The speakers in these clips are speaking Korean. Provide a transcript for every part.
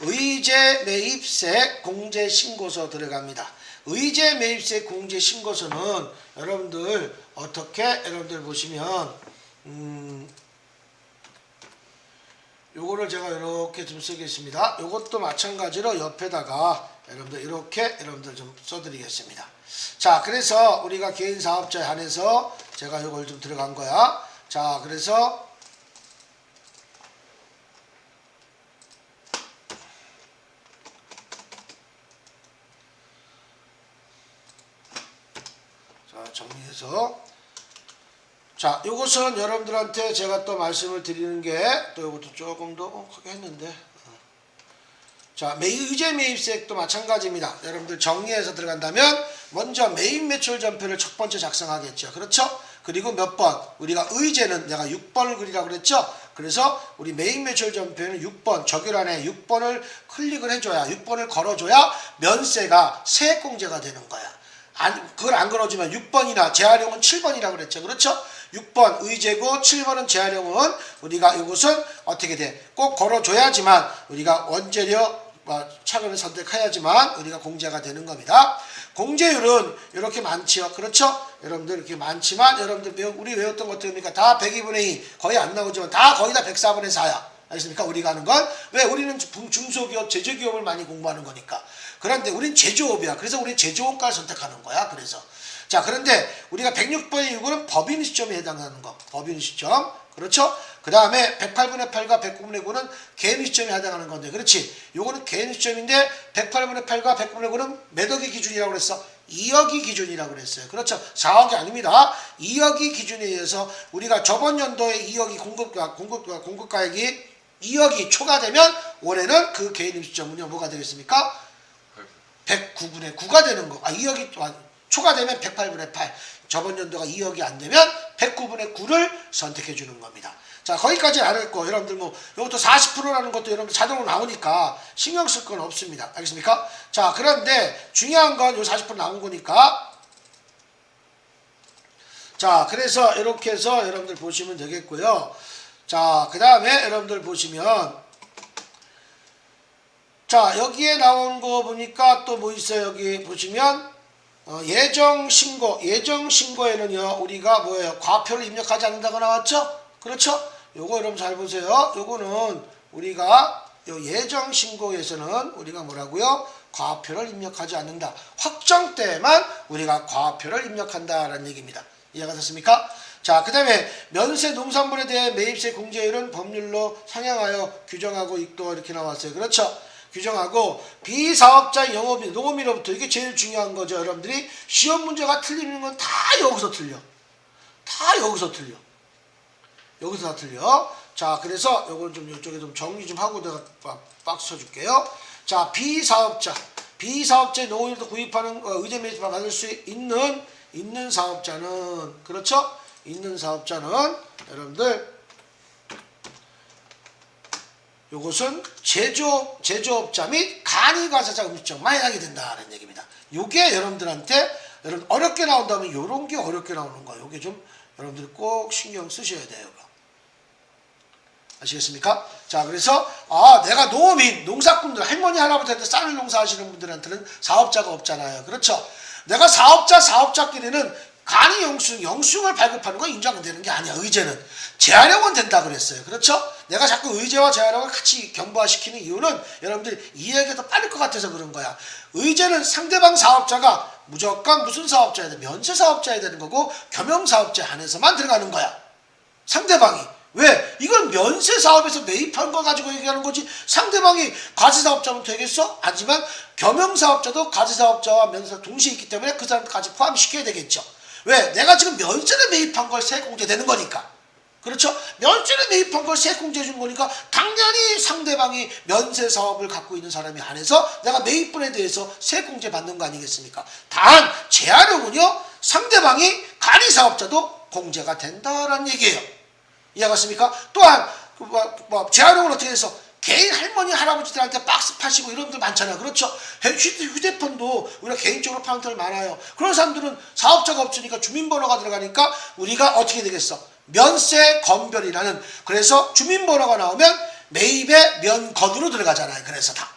의제 매입세 공제 신고서 들어갑니다. 의제 매입세 공제 신고서는 여러분들 어떻게 여러분들 보시면 음 요거를 제가 이렇게 좀 쓰겠습니다. 요것도 마찬가지로 옆에다가 여러분들 이렇게 여러분들 좀 써드리겠습니다. 자, 그래서 우리가 개인 사업자에 한해서 제가 요걸 좀 들어간 거야. 자, 그래서 자, 정리해서 자, 요것은 여러분들한테 제가 또 말씀을 드리는 게 또 이것도 조금 더 어, 크게 했는데 어. 자, 매 의제 매입세액도 마찬가지입니다. 여러분들 정리해서 들어간다면 먼저 매입 매출 전표를 첫 번째 작성하겠죠. 그렇죠? 그리고 몇 번? 우리가 의제는 내가 6번을 그리라고 그랬죠? 그래서 우리 매입 매출 전표는 6번 적율안에 6번을 클릭을 해줘야 6번을 걸어줘야 면세가 세액공제가 되는 거야. 안, 그걸 안 걸어주면 6번이나 재활용은 7번이라고 그랬죠. 그렇죠? 6번 의제고 7번은 재활용은 우리가 이것은 어떻게 돼? 꼭 걸어줘야지만 우리가 원재료 뭐, 차근을 선택해야지만 우리가 공제가 되는 겁니다. 공제율은 이렇게 많지요. 그렇죠? 여러분들 이렇게 많지만 여러분들 우리 외웠던 것들이니까 다 102분의 2 거의 안 나오지만 다 거의 다 104분의 4야. 알겠습니까? 우리가 하는 건 왜 우리는 중- 중소기업, 제조기업을 많이 공부하는 거니까. 그런데 우린 제조업이야. 그래서 우리 제조업과를 선택하는 거야. 그래서 자 그런데 우리가 106번의 6은 법인 시점에 해당하는 거. 법인 시점. 그렇죠? 그 다음에 108분의 8과 109분의 9는 개인 시점에 해당하는 건데 그렇지? 요거는 개인 시점인데 108분의 8과 109분의 9는 몇 억이 기준이라고 그랬어? 2억이 기준이라고 그랬어요. 그렇죠? 4억이 아닙니다. 2억이 기준에 의해서 우리가 저번 연도에 2억이 공급가 공급가 공급가액이 2억이 초과되면 올해는 그 개인 시점은요 뭐가 되겠습니까? 109분의 9가 되는 거. 아 2억이 초과되면 108분의 8. 저번 연도가 2억이 안 되면 109분의 9를 선택해 주는 겁니다. 자 거기까지 알았고 여러분들 뭐 이것도 40%라는 것도 여러분들 자동으로 나오니까 신경 쓸 건 없습니다. 알겠습니까? 자 그런데 중요한 건 요 40% 나온 거니까 자 그래서 이렇게 해서 여러분들 보시면 되겠고요. 자 그 다음에 여러분들 보시면 자 여기에 나온 거 보니까 또 뭐 있어요? 여기 보시면 어, 예정 신고 예정 신고에는요 우리가 뭐예요? 과표를 입력하지 않는다고 나왔죠? 그렇죠? 요거 여러분 잘 보세요. 요거는 우리가 요 예정 신고에서는 우리가 뭐라고요? 과표를 입력하지 않는다. 확정 때만 우리가 과표를 입력한다라는 얘기입니다. 이해가 됐습니까? 자, 그 다음에 면세 농산물에 대해 매입세 공제율은 법률로 상향하여 규정하고 있도 이렇게 나왔어요. 그렇죠? 규정하고 비사업자 영업인 농업인으로부터 이게 제일 중요한 거죠. 여러분들이 시험 문제가 틀리는 건 다 여기서 틀려. 다 여기서 틀려. 여기서 다 틀려. 자, 그래서 요걸 좀 이쪽에 좀 정리 좀 하고 내가 박- 박스 쳐줄게요. 자, 비사업자. 비사업자의 농업인으로부터 구입하는 어, 의제 매입을 받을 수 있는 있는 사업자는 그렇죠? 있는 사업자는 여러분들 요것은 제조업, 제조업자 및 간이과세자 음식점만 해당이 된다는 얘기입니다. 요게 여러분들한테 여러분 어렵게 나온다면 요런 게 어렵게 나오는 거예요. 요게 좀 여러분들 꼭 신경 쓰셔야 돼요. 아시겠습니까? 자, 그래서 아, 내가 농업인, 농사꾼들, 할머니, 할아버지한테 쌀을 농사하시는 분들한테는 사업자가 없잖아요. 그렇죠? 내가 사업자, 사업자끼리는 간이 영수증, 영수증을 발급하는 건 인정되는 게 아니야. 의제는 재활용은 된다 그랬어요. 그렇죠? 내가 자꾸 의제와 재활용을 같이 경부화시키는 이유는 여러분들 이해하기 더 빠를 것 같아서 그런 거야. 의제는 상대방 사업자가 무조건 무슨 사업자야 돼? 면세 사업자야 되는 거고 겸용 사업자 안에서만 들어가는 거야. 상대방이 왜? 이건 면세 사업에서 매입한 거 가지고 얘기하는 거지 상대방이 과세 사업자면 되겠어? 하지만 겸용 사업자도 과세 사업자와 면세 동시에 있기 때문에 그 사람까지 포함시켜야 되겠죠. 왜? 내가 지금 면세를 매입한 걸 세액공제 되는 거니까. 그렇죠? 면세를 매입한 걸 세액공제 준 거니까 당연히 상대방이 면세 사업을 갖고 있는 사람이 안에서 내가 매입분에 대해서 세액공제 받는 거 아니겠습니까? 단 재활용은요 상대방이 간이 사업자도 공제가 된다라는 얘기예요. 이해 갔습니까? 또한 그 뭐, 뭐 재활용을 어떻게 해서 개인 할머니 할아버지들한테 박스 파시고 이런 분들 많잖아요. 그렇죠? 휴- 휴대폰도 우리가 개인적으로 파는 사람들 많아요. 그런 사람들은 사업자가 없으니까 주민번호가 들어가니까 우리가 어떻게 되겠어? 면세 검별이라는 그래서 주민번호가 나오면 매입의 면건으로 들어가잖아요. 그래서 다.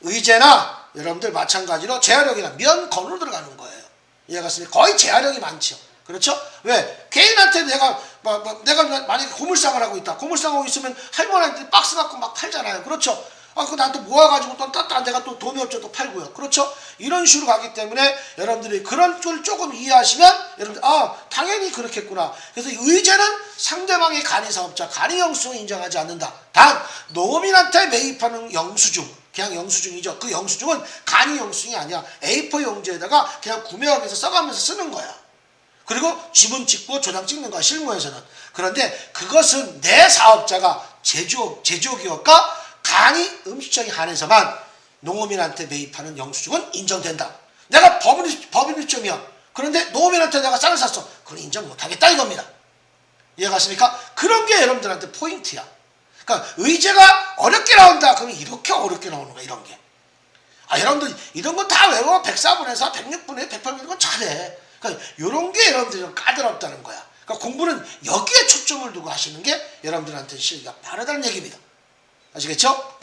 의제나 여러분들 마찬가지로 재활용이나 면건으로 들어가는 거예요. 이해가 갔습니까? 거의 재활용이 많죠. 그렇죠? 왜? 개인한테 내가 막, 막 내가 만약에 고물상을 하고 있다. 고물상 하고 있으면 할머니한테 박스 갖고 막 팔잖아요. 그렇죠? 아, 그 나한테 모아가지고 또 따뜻한 데가 또 돈이 없죠. 또 팔고요. 그렇죠? 이런 식으로 가기 때문에 여러분들이 그런 걸 조금 이해하시면 여러분들, 아, 당연히 그렇겠구나. 그래서 의제는 상대방의 간이 사업자, 간이 영수증을 인정하지 않는다. 단, 노민한테 매입하는 영수증, 그냥 영수증이죠. 그 영수증은 간이 영수증이 아니야. A4 용지에다가 그냥 구매하기에서 써가면서 쓰는 거야. 그리고 지문 찍고 조장 찍는 거야 실무에서는 그런데 그것은 내 사업자가 제조업 제조기업과 간이 음식점에 한해서만 농업인한테 매입하는 영수증은 인정된다 내가 법인 법인 일점이야 그런데 농업인한테 내가 쌀을 샀어 그건 인정 못하겠다 이겁니다 이해가 갔습니까 그런 게 여러분들한테 포인트야 그러니까 의제가 어렵게 나온다 그러면 이렇게 어렵게 나오는 거야 이런 게 아, 여러분들 이런 거 다 외워. 104분에서 106분에 108분 이건 잘해. 그러니까 이런 게 여러분들이 좀 까다롭다는 거야. 그러니까 공부는 여기에 초점을 두고 하시는 게 여러분들한테 실기가 빠르다는 얘기입니다. 아시겠죠?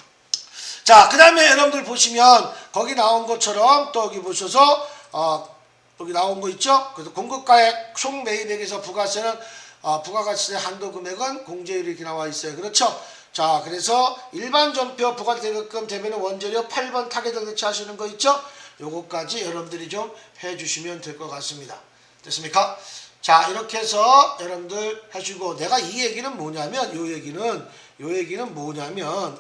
자, 그 다음에 여러분들 보시면 거기 나온 것처럼 또 여기 보셔서 어, 여기 나온 거 있죠? 그래서 공급가액 총 매입액에서 부가세는 어, 부가가치세 한도 금액은 공제율이 이렇게 나와 있어요. 그렇죠? 자, 그래서 일반 전표 부가대급금 되면 원재료 8번 타겟을 대체하시는 거 있죠? 요거까지 여러분들이 좀 해주시면 될 것 같습니다. 됐습니까? 자, 이렇게 해서 여러분들 해주고 내가 이 얘기는 뭐냐면 요 얘기는 요 얘기는 뭐냐면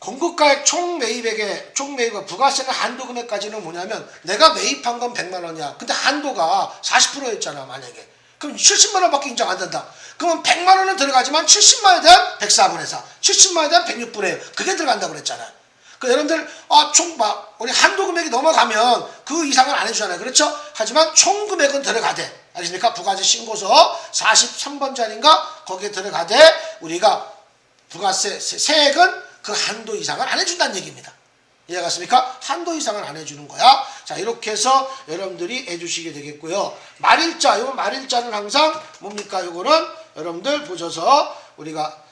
공급가액 총 매입액의 총 매입과 부가세는 한도 금액까지는 뭐냐면 내가 매입한 건 100만 원이야. 근데 한도가 40%였잖아 만약에. 그럼 70만 원밖에 인정 안 된다. 그러면 100만 원은 들어가지만 70만 원에 대한 104분의 4, 70만 원에 대한 106분의 1 그게 들어간다고 그랬잖아요. 그 여러분들 아총막 우리 한도 금액이 넘어가면 그 이상은 안 해주잖아요. 그렇죠? 하지만 총 금액은 들어가대. 알겠습니까? 부가세 신고서 43번짜리인가 거기에 들어가대 우리가 부가세 세- 세액은 그 한도 이상을 안 해준다는 얘기입니다. 이해가 갔습니까? 한도 이상을 안 해주는 거야. 자, 이렇게 해서 여러분들이 해주시게 되겠고요. 말일자, 요 말일자는 항상 뭡니까? 요거는 여러분들 보셔서 우리가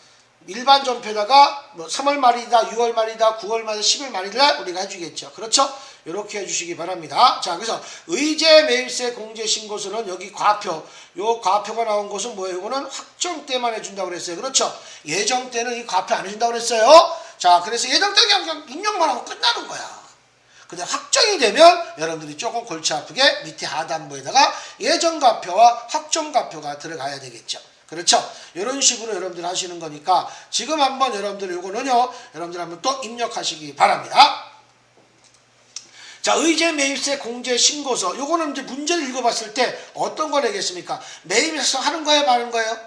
일반 전표에다가 뭐 3월 말이다, 6월 말이다, 9월 말, 10일 말이다 우리가 해주겠죠. 그렇죠? 이렇게 해주시기 바랍니다. 자, 그래서 의제 매입세 공제 신고서는 여기 과표, 요 과표가 나온 것은 뭐예요? 이거는 확정 때만 해준다고 그랬어요. 그렇죠? 예정 때는 이 과표 안 해준다고 그랬어요. 자, 그래서 예정 때는 그냥, 입력만 하고 끝나는 거야. 근데 확정이 되면 여러분들이 조금 골치 아프게 밑에 하단부에다가 예정 과표와 확정 과표가 들어가야 되겠죠. 그렇죠? 이런 식으로 여러분들 하시는 거니까 지금 한번 여러분들 요거는요. 여러분들 한번 또 입력하시기 바랍니다. 자, 의제 매입세 공제 신고서. 요거는 이제 문제를 읽어봤을 때 어떤 걸 내겠습니까? 매입해서 하는 거예요, 마는 거예요?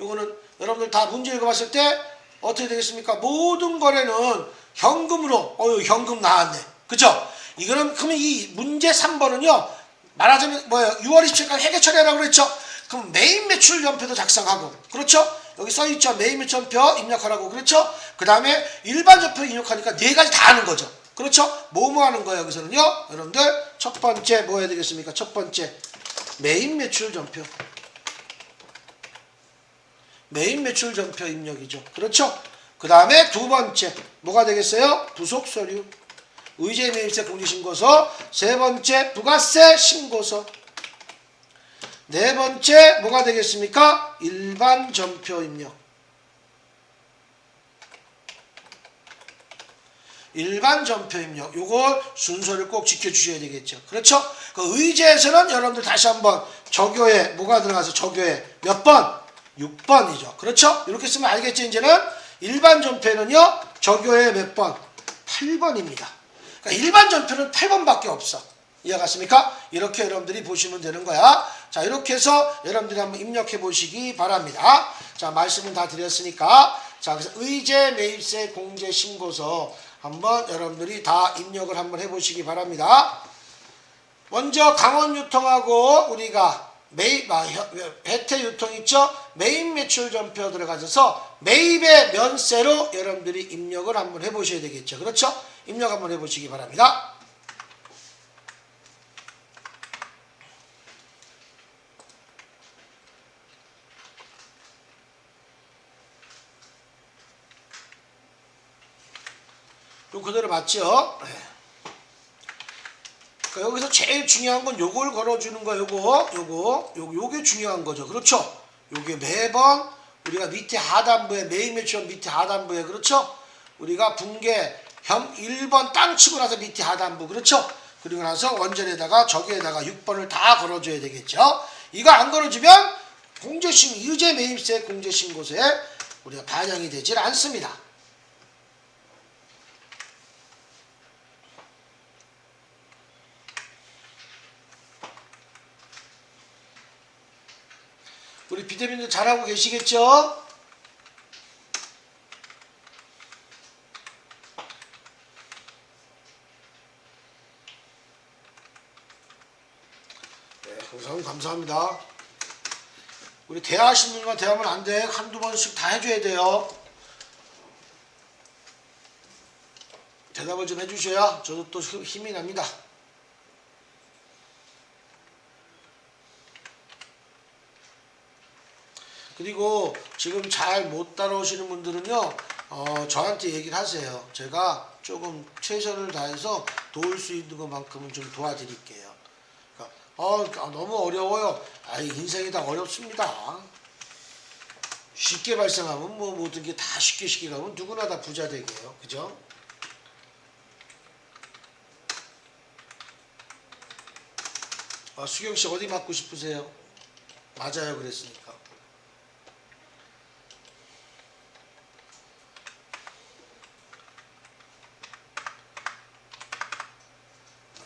요거는 여러분들 다 문제 읽어봤을 때 어떻게 되겠습니까? 모든 거래는 현금으로, 어유 현금 나왔네. 그죠? 이거는, 그러면 이 문제 3번은요, 말하자면 뭐예요? 6월 27일까지 회계 처리하라고 그랬죠? 그럼 매입 매출 연표도 작성하고, 그렇죠? 여기 써있죠? 매입 매출 연표 입력하라고, 그렇죠? 그 다음에 일반 전표 입력하니까 네 가지 다 하는 거죠. 그렇죠? 뭐뭐 하는 거예요, 여기서는요? 여러분들, 첫 번째 뭐 해야 되겠습니까? 첫 번째, 매입 매출 전표. 매입 매출 전표 입력이죠. 그렇죠? 그 다음에 두 번째, 뭐가 되겠어요? 부속 서류. 의제 매입세 공제 신고서. 세 번째, 부가세 신고서. 네 번째, 뭐가 되겠습니까? 일반 전표 입력. 일반 전표 입력 요거 순서를 꼭 지켜주셔야 되겠죠. 그렇죠? 그 의제에서는 여러분들 다시 한번 저교에 뭐가 들어가서 저교에 몇 번? 6번이죠. 그렇죠? 이렇게 쓰면 알겠죠 이제는? 일반 전표는요 저교에 몇 번? 8번입니다. 그러니까 일반 전표는 8번밖에 없어. 이해갔습니까? 이렇게 여러분들이 보시면 되는 거야. 자 이렇게 해서 여러분들이 한번 입력해 보시기 바랍니다. 자 말씀은 다 드렸으니까. 자 그래서 의제 매입세 공제 신고서 한번 여러분들이 다 입력을 한번 해보시기 바랍니다. 먼저 강원 유통하고 우리가 매입 아, 혀- 혜태 유통 있죠? 매입 매출 전표 들어가셔서 매입의 면세로 여러분들이 입력을 한번 해보셔야 되겠죠. 그렇죠? 입력 한번 해보시기 바랍니다. 요 그대로 맞죠? 네. 그러니까 여기서 제일 중요한 건 요걸 걸어주는 거 요거 요거 요 요게 중요한 거죠. 그렇죠? 요게 매번 우리가 밑에 하단부에 메인 매치원 밑에 하단부에 그렇죠? 우리가 붕괴 형 1번 땅 치고 나서 밑에 하단부 그렇죠? 그리고 나서 원전에다가 저기에다가 6번을 다 걸어줘야 되겠죠? 이거 안 걸어주면 공제신 유죄 매입세 공제신고서에 우리가 반영이 되질 않습니다. 우리 비대민들 잘하고 계시겠죠? 네, 우선 감사합니다. 우리 대화하시는 분과 대화하면 안 돼. 한두 번씩 다 해줘야 돼요. 대답을 좀 해주셔야 저도 또 힘이 납니다. 그리고 지금 잘 못 따라오시는 분들은요, 어, 저한테 얘기를 하세요. 제가 조금 최선을 다해서 도울 수 있는 것만큼은 좀 도와드릴게요. 그러니까, 어, 아, 너무 어려워요. 아, 인생이 다 어렵습니다. 쉽게 발생하면 뭐 모든 게 다 쉽게 쉽게 가면 누구나 다 부자 되게요. 그죠? 아, 수경 씨 어디 맞고 싶으세요? 맞아요, 그랬으니까.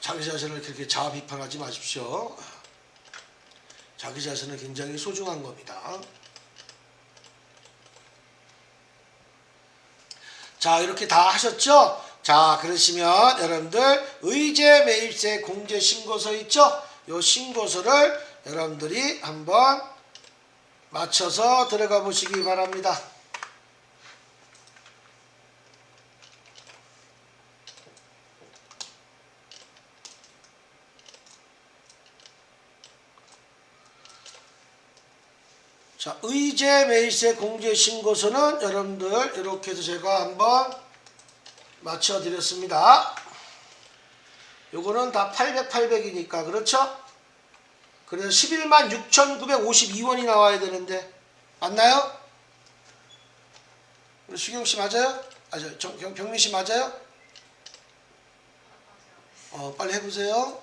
자기 자신을 그렇게 자아 비판하지 마십시오. 자기 자신은 굉장히 소중한 겁니다. 자, 이렇게 다 하셨죠? 자, 그러시면 여러분들 의제 매입세 공제 신고서 있죠? 요 신고서를 여러분들이 한번 맞춰서 들어가 보시기 바랍니다. 자, 의제 매입세 공제 신고서는 여러분들 이렇게 해서 제가 한번 맞춰 드렸습니다. 요거는 다 800, 800이니까 그렇죠? 그래서 11만 6,952원이 나와야 되는데 맞나요? 우리 수경 씨 맞아요? 아, 저, 정- 경- 경민 씨 맞아요? 어, 빨리 해보세요.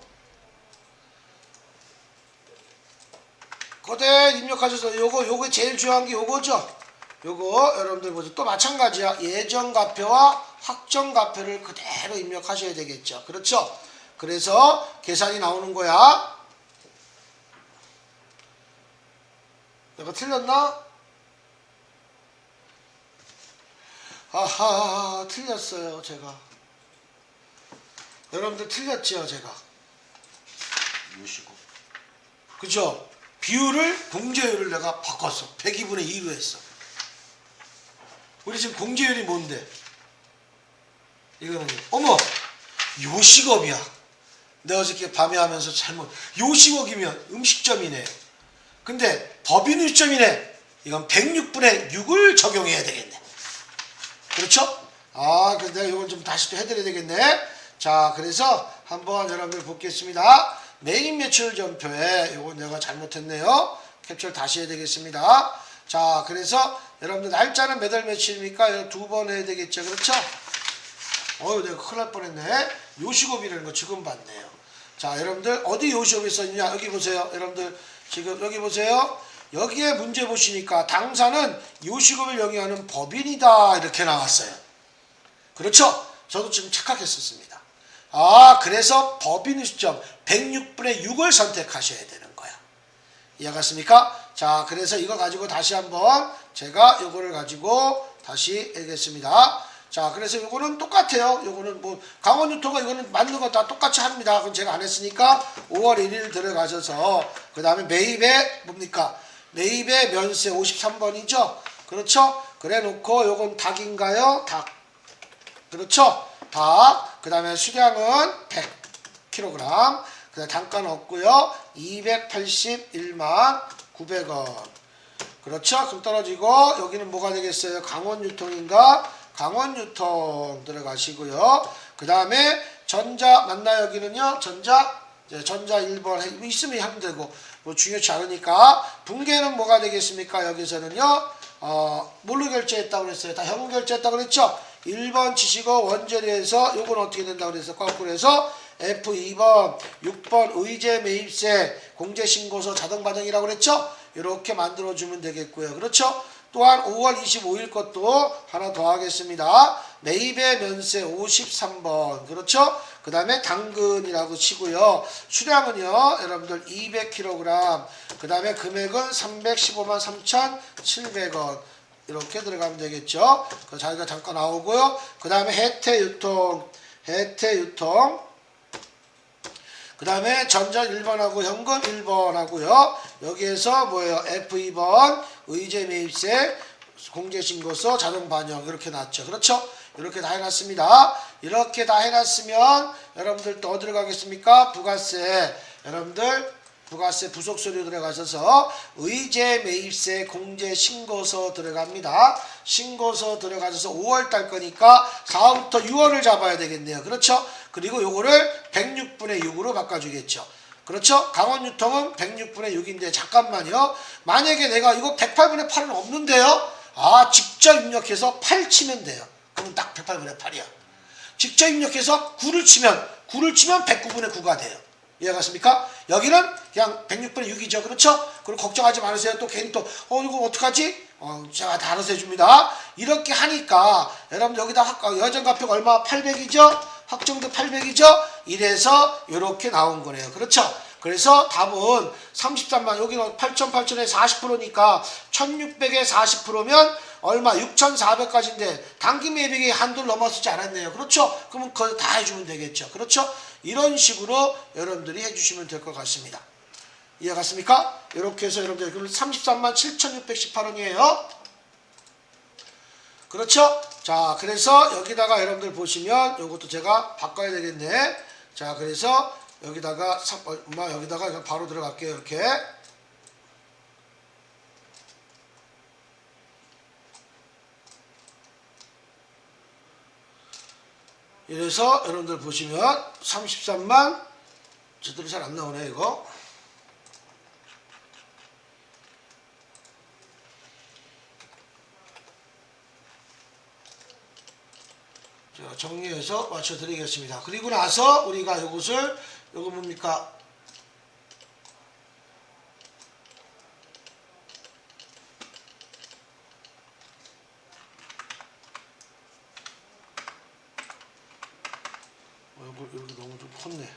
거대 입력하셔서 요거 요거 제일 중요한 게 요거죠. 요거 여러분들 보세요. 또 마찬가지야. 예정 가표와 확정 가표를 그대로 입력하셔야 되겠죠. 그렇죠? 그래서 계산이 나오는 거야. 내가 틀렸나? 아하 틀렸어요 제가. 여러분들 틀렸지요 제가. 요시고 그죠? 비율을 공제율을 내가 바꿨어. 102분의 2로 했어. 우리 지금 공제율이 뭔데? 이거는 어머 요식업이야. 내가 어저께 밤에 하면서 잘못 요식업이면 음식점이네. 근데 법인음식점이네. 이건 106분의 6을 적용해야 되겠네. 그렇죠? 아, 내가 이건 좀 다시 또 해드려야 되겠네. 자, 그래서 한번 여러분들 보겠습니다. 메인 매출 전표에 이건 내가 잘못했네요. 캡처를 다시 해야 되겠습니다. 자, 그래서 여러분들 날짜는 몇월 며칠입니까? 두 번 해야 되겠죠. 그렇죠? 어휴, 내가 큰일 날 뻔했네. 요식업이라는 거 지금 봤네요. 자, 여러분들 어디 요식업이 있었냐? 여기 보세요. 여러분들 지금 여기 보세요. 여기에 문제 보시니까 당사는 요식업을 영위하는 법인이다 이렇게 나왔어요. 그렇죠? 저도 지금 착각했었습니다. 아, 그래서 법인 시점 106분의 6을 선택하셔야 되는 거야. 이해갔습니까? 자, 그래서 이거 가지고 다시 한번 제가 요거를 가지고 다시 얘기했습니다. 자, 그래서 요거는 똑같아요. 요거는 뭐 강원 유토가 이거는 맞는 거 다 똑같이 합니다. 그건 제가 안 했으니까 5월 1일 들어가셔서 그 다음에 매입에 뭡니까? 매입에 면세 53번이죠. 그렇죠? 그래 놓고 요건 닭인가요? 닭. 그렇죠? 닭. 그 다음에 수량은 100kg. 그 다음 단가는 없고요. 281만 900원. 그렇죠? 그럼 떨어지고 여기는 뭐가 되겠어요? 강원 유통인가? 강원 유통 들어가시고요. 그 다음에 전자 맞나 여기는요. 전자 이제 전자 1번 해- 있으면 하면 되고 뭐 중요치 않으니까 분계는 뭐가 되겠습니까? 여기서는요. 어, 뭘로 결제했다고 그랬어요? 다 현금 결제했다고 그랬죠? 1번 치시고 원자리에서 요건 어떻게 된다고 그랬어요? 거꾸로 해서 F2번, 6번 의제 매입세, 공제 신고서 자동 반영이라고 그랬죠? 이렇게 만들어 주면 되겠고요. 그렇죠? 또한 5월 25일 것도 하나 더 하겠습니다. 매입의 면세 53번. 그렇죠? 그 다음에 당근이라고 치고요. 수량은요, 여러분들 200kg. 그 다음에 금액은 315만 3,700원. 이렇게 들어가면 되겠죠. 그 자기가 잠깐 나오고요. 그 다음에 혜태 유통, 혜태 유통. 그 다음에 전전 1번하고 현금 1번 하고요. 여기에서 뭐예요? F2번 의제 매입세 공제신고서 자동 반영 이렇게 놨죠. 그렇죠? 이렇게 다 해놨습니다. 이렇게 다 해놨으면 여러분들 또 어디로 가겠습니까? 부가세. 여러분들 부가세 부속 서류 들어가셔서 의제 매입세 공제 신고서 들어갑니다. 신고서 들어가셔서 5월 달 거니까 4월부터 6월을 잡아야 되겠네요. 그렇죠? 그리고 요거를 106분의 6으로 바꿔주겠죠. 그렇죠? 강원 유통은 106분의 6인데 잠깐만요. 만약에 내가 이거 108분의 8은 없는데요. 아 직접 입력해서 8 치면 돼요. 그럼 딱 108분의 8이야. 직접 입력해서 9를 치면 9를 치면 109분의 9가 돼요. 이해갔습니까? 여기는 그냥 106분의 6이죠. 그렇죠? 그리고 걱정하지 마세요. 또 괜히 또, 어, 이거 어떡하지? 어, 제가 다 알아서 해줍니다. 이렇게 하니까, 여러분 여기다 확, 어, 여전가평 얼마? 800이죠? 확정도 800이죠? 이래서 이렇게 나온 거네요. 그렇죠? 그래서 답은 33만, 여기는 8천, 8천에 40%니까 1600에 40%면 얼마? 6,400까지인데 단기 매입액이 한도를 넘어서지 않았네요. 그렇죠? 그러면 그거 다 해주면 되겠죠. 그렇죠? 이런 식으로 여러분들이 해주시면 될 것 같습니다. 이해 갔습니까? 이렇게 해서 여러분들 그럼 33만 7,618원이에요. 그렇죠? 자, 그래서 여기다가 여러분들 보시면 이것도 제가 바꿔야 되겠네. 자, 그래서 여기다가 사- 엄마 여기다가 그냥 바로 들어갈게요. 이렇게. 이래서 여러분들 보시면 33만 제대로 잘 안 나오네 이거. 정리해서 맞춰드리겠습니다. 그리고 나서 우리가 이것을 이거 뭡니까? 어, 여기 너무 좀 컸네.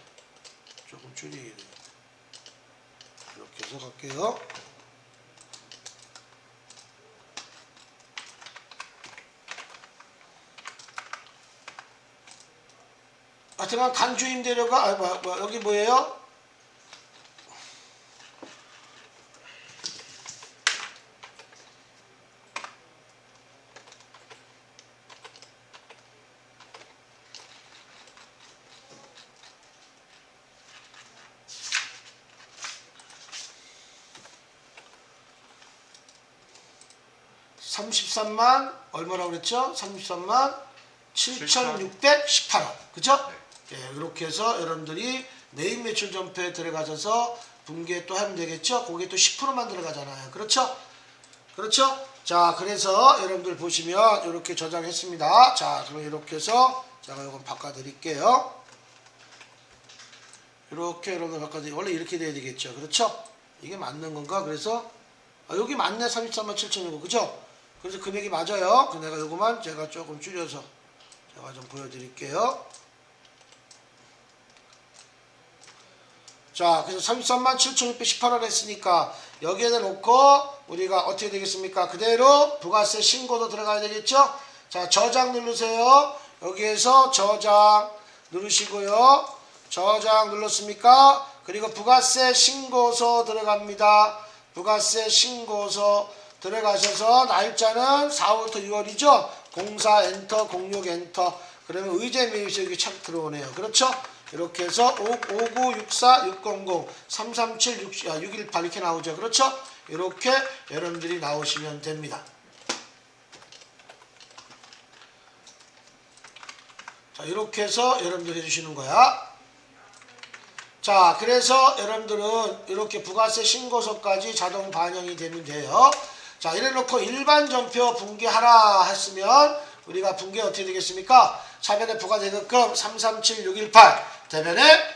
조금 줄이게 돼. 이렇게 해서 갈게요. 하여튼간 간주임 대료가 아, 뭐, 뭐, 여기 뭐예요? 삼십삼만 얼마라고 그랬죠? 삼십삼만 칠천육백십팔 원 그죠? 예, 이렇게 해서 여러분들이 내입 매출 전표에 들어가셔서 분계 또 하면 되겠죠? 거기에 또 10%만 들어가잖아요. 그렇죠? 그렇죠? 자, 그래서 여러분들 보시면 이렇게 저장했습니다. 자, 그럼 이렇게 해서 제가 이건 바꿔드릴게요. 이렇게 여러분들 바꿔드리 원래 이렇게 돼야 되겠죠. 그렇죠? 이게 맞는 건가? 그래서 아, 여기 맞네. 33만 7천이고 그죠? 그래서 금액이 맞아요. 그 내가 요거만 제가 조금 줄여서 제가 좀 보여드릴게요. 자, 그래서 33만 7,618원 했으니까 여기에다 놓고 우리가 어떻게 되겠습니까? 그대로 부가세 신고도 들어가야 되겠죠? 자, 저장 누르세요. 여기에서 저장 누르시고요. 저장 눌렀습니까? 그리고 부가세 신고서 들어갑니다. 부가세 신고서 들어가셔서 날짜는 4월부터 6월이죠? 04 엔터, 06 엔터. 그러면 의제 매입세 여기 착 들어오네요. 그렇죠? 이렇게 해서 5964 600 337 6, 아, 618 이렇게 나오죠. 그렇죠? 이렇게 여러분들이 나오시면 됩니다. 자, 이렇게 해서 여러분들 해주시는 거야. 자, 그래서 여러분들은 이렇게 부가세 신고서까지 자동 반영이 되면 돼요. 자, 이래 놓고 일반 전표 붕괴하라 했으면 우리가 붕괴 어떻게 되겠습니까? 차변에 부가대급금 337618 대변에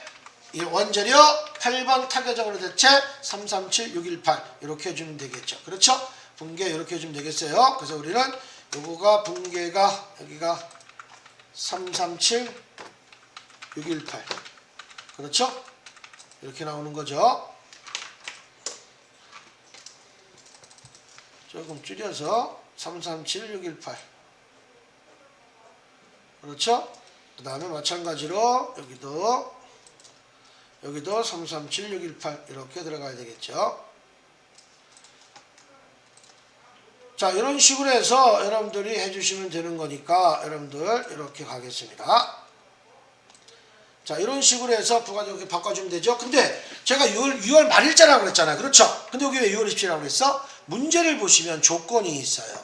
이 원재료 8번 타겟적으로 대체 337618 이렇게 해주면 되겠죠. 그렇죠? 붕괴 이렇게 해주면 되겠어요. 그래서 우리는 요거가 붕괴가 여기가 337618 그렇죠? 이렇게 나오는 거죠. 조금 줄여서 337618 그렇죠? 그 다음에 마찬가지로 여기도 여기도 337618 이렇게 들어가야 되겠죠. 자 이런 식으로 해서 여러분들이 해주시면 되는 거니까 여러분들 이렇게 가겠습니다. 자 이런 식으로 해서 부가적 이렇게 바꿔주면 되죠. 근데 제가 6월, 6월 말일자라고 그랬잖아요. 그렇죠? 근데 여기 왜 6월 27일이라고 그랬어? 문제를 보시면 조건이 있어요.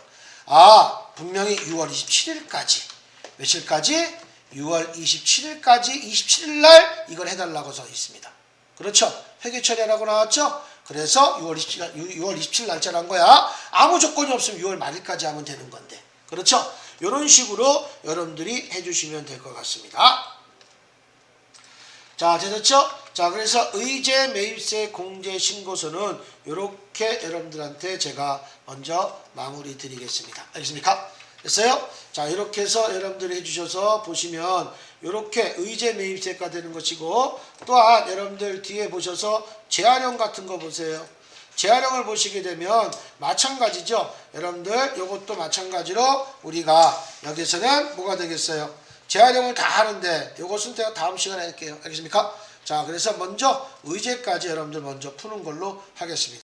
아 분명히 6월 27일까지 며칠까지? 6월 27일까지 27일 날 이걸 해달라고 써 있습니다. 그렇죠? 회계 처리하라고 나왔죠? 그래서 6월 27일, 6월 27일 날짜란 거야. 아무 조건이 없으면 6월 말일까지 하면 되는 건데. 그렇죠? 이런 식으로 여러분들이 해주시면 될 것 같습니다. 자, 되셨죠? 자, 그래서 의제 매입세 공제 신고서는 이렇게 여러분들한테 제가 먼저 마무리 드리겠습니다. 알겠습니까? 됐어요? 자, 이렇게 해서 여러분들이 해주셔서 보시면 이렇게 의제 매입세가 되는 것이고 또한 여러분들 뒤에 보셔서 재활용 같은 거 보세요. 재활용을 보시게 되면 마찬가지죠. 여러분들 이것도 마찬가지로 우리가 여기서는 뭐가 되겠어요? 재활용을 다 하는데 이것은 제가 다음 시간에 할게요. 알겠습니까? 자, 그래서 먼저 의제까지 여러분들 먼저 푸는 걸로 하겠습니다.